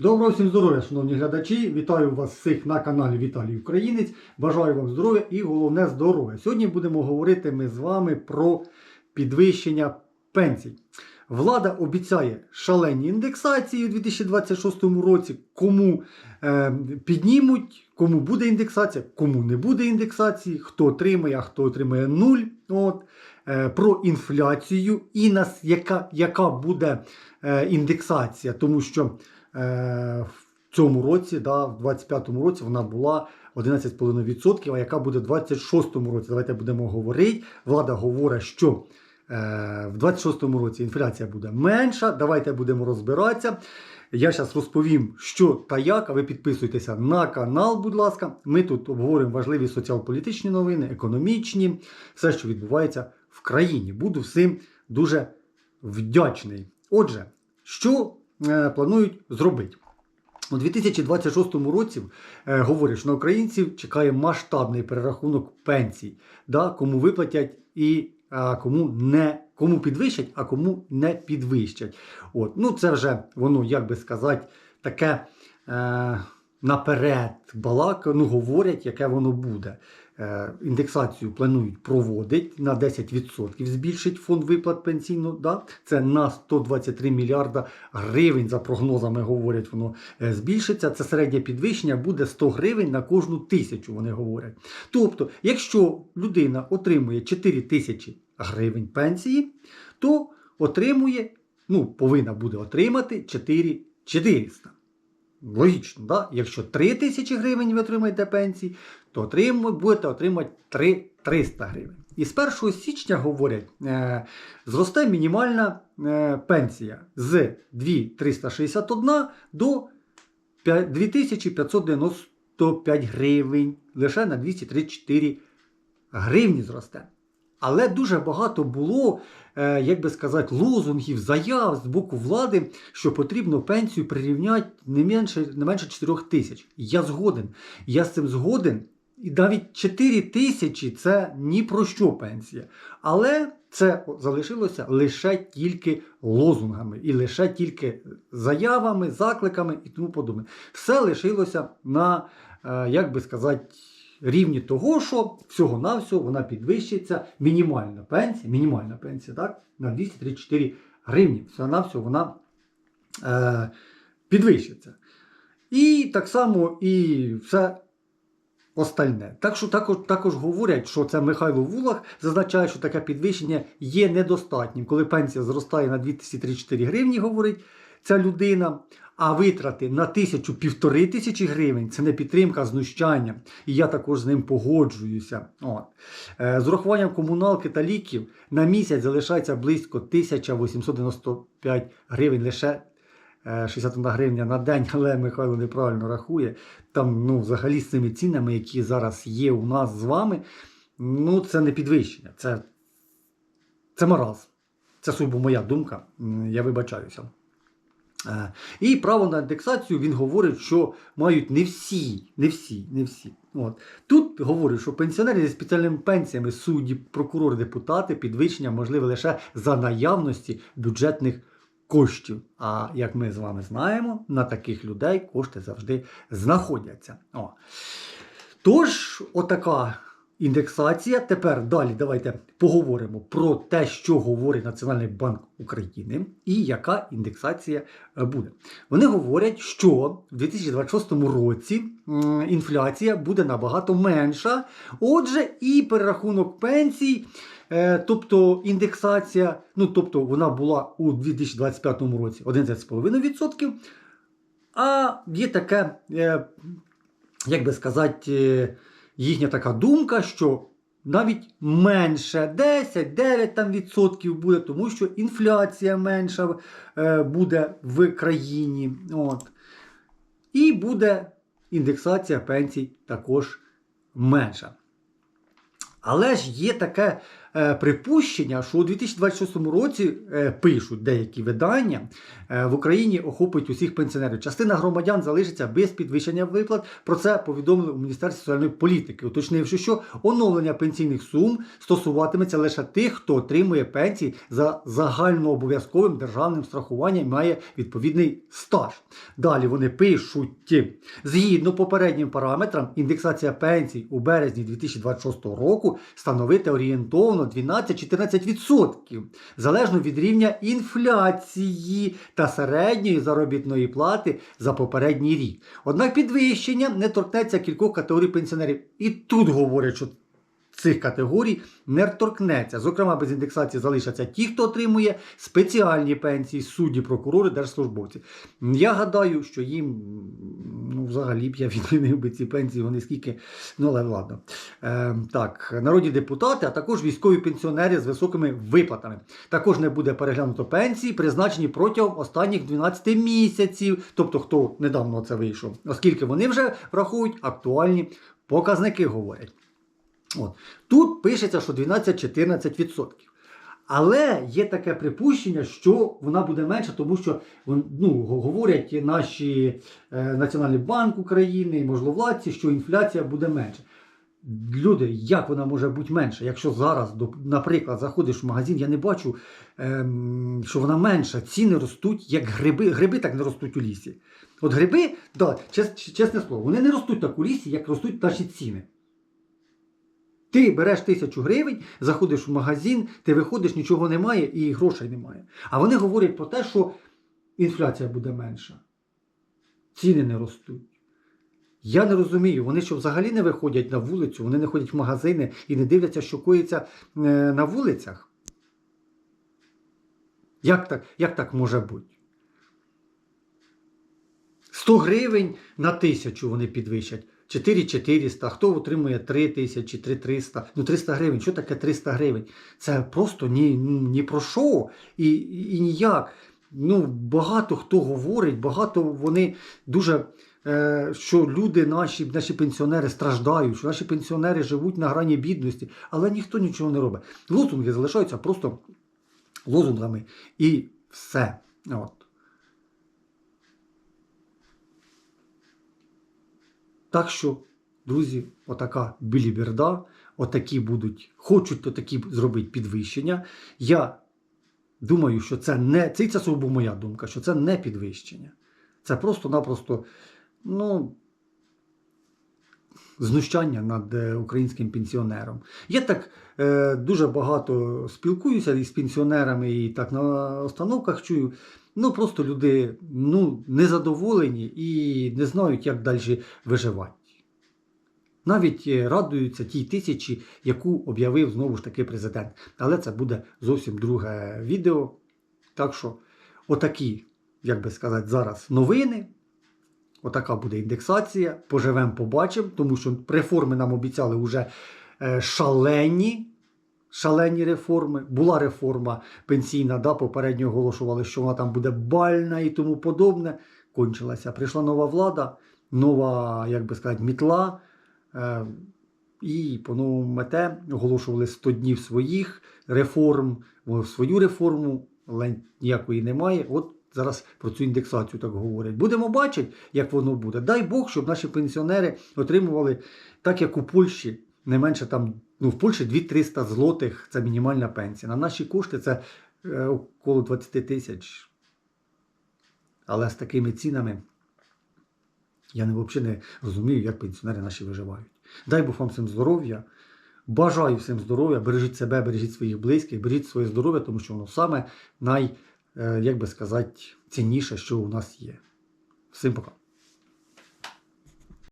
Доброго всім здоров'я, шановні глядачі. Вітаю вас всіх на каналі Віталій Українець. Бажаю вам здоров'я і головне здоров'я. Сьогодні будемо говорити ми з вами про підвищення пенсій. Влада обіцяє шалені індексації у 2026 році. Кому е, піднімуть, кому буде індексація, кому не буде індексації, хто отримає, а хто отримає нуль. От. Е, про інфляцію і нас, яка, яка буде е, індексація, тому що в цьому році, да, в 25-му році, вона була 11,5%, а яка буде в 26-му році. Давайте будемо говорити. Влада говорить, що е, в 26-му році інфляція буде менша. Давайте будемо розбиратися. Я зараз розповім, що та як, а ви підписуйтеся на канал, будь ласка. Ми тут обговорюємо важливі соціал-політичні новини, економічні, все, що відбувається в країні. Буду всім дуже вдячний. Отже, що е, планують зробити? У 2026 році е, говорять, що на українців чекає масштабний перерахунок пенсій, да, кому виплатять і а, кому не кому підвищать, а кому не підвищать. От. Ну, це вже воно, як би сказати, таке е, наперед балака, ну, говорять, яке воно буде. Е, індексацію планують проводити на 10% збільшить фонд виплат пенсійно. Да? Це на 123 мільярда гривень, за прогнозами говорять, воно е, збільшиться. Це середнє підвищення буде 100 гривень на кожну тисячу, вони говорять. Тобто, якщо людина отримує 4 тисячі гривень пенсії, то отримує, ну, повинна буде отримати 4 400. Логічно, да? якщо 3 тисячі гривень ви отримаєте пенсії, то отримує, будете отримати 3 300 гривень. І з 1 січня, говорять, е, зросте мінімальна е, пенсія з 2361 до 2595 гривень. Лише на 234 гривні зросте. Але дуже багато було, е, як би сказати, лозунгів, заяв з боку влади, що потрібно пенсію прирівняти не менше не менше 4 тисяч. Я згоден. Я з цим згоден. І навіть 4 тисячі це ні про що пенсія. Але це залишилося лише тільки лозунгами, і лише тільки заявами, закликами і тому подобне. Все лишилося на, е, як би сказати, рівні того, що всього-навсього вона підвищиться мінімальна пенсія, мінімальна пенсія, так, на 234 гривні. Всього-навсього вона е, підвищиться. І так само і все остальне. Так що також, також говорять, що це Михайло Вулах зазначає, що таке підвищення є недостатнім. Коли пенсія зростає на 234 гривні, говорить ця людина, а витрати на тисячу півтори тисячі гривень це не підтримка, знущання. І я також з ним погоджуюся. От. Е, З урахуванням комуналки та ліків на місяць залишається близько 1895 гривень лише. Е, 61 гривня на день, але Михайло неправильно рахує. Там, ну, взагалі, з цими цінами, які зараз є у нас з вами, ну, це не підвищення, це, це маразм. Це сугубо моя думка. Я вибачаюся. Е, І право на індексацію він говорить, що мають не всі, не всі, не всі. От. Тут говорить, що пенсіонери зі спеціальними пенсіями, судді, прокурори, депутати, підвищення можливе лише за наявності бюджетних коштів. А як ми з вами знаємо, на таких людей кошти завжди знаходяться. О. Тож, отака індексація. Тепер далі давайте поговоримо про те, що говорить Національний банк України і яка індексація е, буде. Вони говорять, що в 2026 році інфляція буде набагато менша. Отже, і перерахунок пенсій. Е, Тобто індексація, ну тобто вона була у 2025 році 11,5%, а є таке, е, як би сказати, е, їхня така думка, що навіть менше 10-9 там відсотків буде, тому що інфляція менша буде в країні. От. І буде індексація пенсій також менша. Але ж є таке припущення, що у 2026 році е, пишуть деякі видання е, в Україні охопить усіх пенсіонерів. Частина громадян залишиться без підвищення виплат. Про це повідомили у Міністерстві соціальної політики, уточнивши, що оновлення пенсійних сум стосуватиметься лише тих, хто отримує пенсії за загальнообов'язковим державним страхуванням має відповідний стаж. Далі вони пишуть: згідно попереднім параметрам, індексація пенсій у березні 2026 року становити орієнтовно 12-14%, залежно від рівня інфляції та середньої заробітної плати за попередній рік. Однак підвищення не торкнеться кількох категорій пенсіонерів. І тут говорять, що цих категорій не торкнеться. Зокрема, без індексації залишаться ті, хто отримує спеціальні пенсії, судді, прокурори, держслужбовці. Я гадаю, що їм взагалі б я відмінив би ці пенсії, вони скільки. Ну, але ладно. Е, так, народні депутати, а також військові пенсіонери з високими виплатами. Також не буде переглянуто пенсії, призначені протягом останніх 12 місяців, тобто хто недавно це вийшов, оскільки вони вже враховують актуальні показники, говорять. От. Тут пишеться, що 12-14%. Але є таке припущення, що вона буде менша, тому що ну, говорять наші е, Національний банк України, можливладці, що інфляція буде менша. Люди, як вона може бути менша? Якщо зараз, наприклад, заходиш в магазин, я не бачу, ем, що вона менша. Ціни ростуть, як гриби. Гриби так не ростуть у лісі. От гриби, да, чес, чесне слово, вони не ростуть так у лісі, як ростуть наші ціни. Ти береш тисячу гривень, заходиш в магазин, ти виходиш, нічого немає і грошей немає. А вони говорять про те, що інфляція буде менша. Ціни не ростуть. Я не розумію, вони що взагалі не виходять на вулицю, вони не ходять в магазини і не дивляться, що коїться е, на вулицях. Як так, як так може бути? 100 гривень на тисячу вони підвищать. 4400, хто отримує 3 тисячі, 3300. Ну 300 гривень. Що таке 300 гривень? Це просто ні, ні про що і, і ніяк. Ну, багато хто говорить, багато вони дуже. е, Що люди, наші, наші пенсіонери страждають, що наші пенсіонери живуть на грані бідності, але ніхто нічого не робить. Лозунги залишаються просто лозунгами і все. От. Так що, друзі, отака біліберда, отакі будуть, хочуть то такі зробити підвищення. Я думаю, що це не це, це сугубо моя думка, що це не підвищення. Це просто-напросто, ну. Знущання над е, українським пенсіонером. Я так е, дуже багато спілкуюся із пенсіонерами і так на установках чую. Ну просто люди ну, незадоволені і не знають, як далі виживати. Навіть е, радуються тій тисячі, яку об'явив знову ж таки президент. Але це буде зовсім друге відео. Так що, отакі, як би сказати, зараз новини. Отака буде індексація. Поживемо, побачимо, тому що реформи нам обіцяли вже е, шалені. Шалені реформи. Була реформа пенсійна, да, попередньо оголошували, що вона там буде бальна і тому подобне. Кончилася. Прийшла нова влада, нова, як би сказати, мітла. Е, і по новому мете оголошували 100 днів своїх реформ, свою реформу, але ніякої немає. От зараз про цю індексацію так говорять. Будемо бачити, як воно буде. Дай Бог, щоб наші пенсіонери отримували, так як у Польщі, не менше там, ну в Польщі 2-300 злотих це мінімальна пенсія. На наші кошти це е, около 20 тисяч. Але з такими цінами я не, взагалі не розумію, як пенсіонери наші виживають. Дай Бог вам всім здоров'я. Бажаю всім здоров'я, бережіть себе, бережіть своїх близьких, бережіть своє здоров'я, тому що воно саме най, е, як би сказати, цінніше, що у нас є. Всім пока.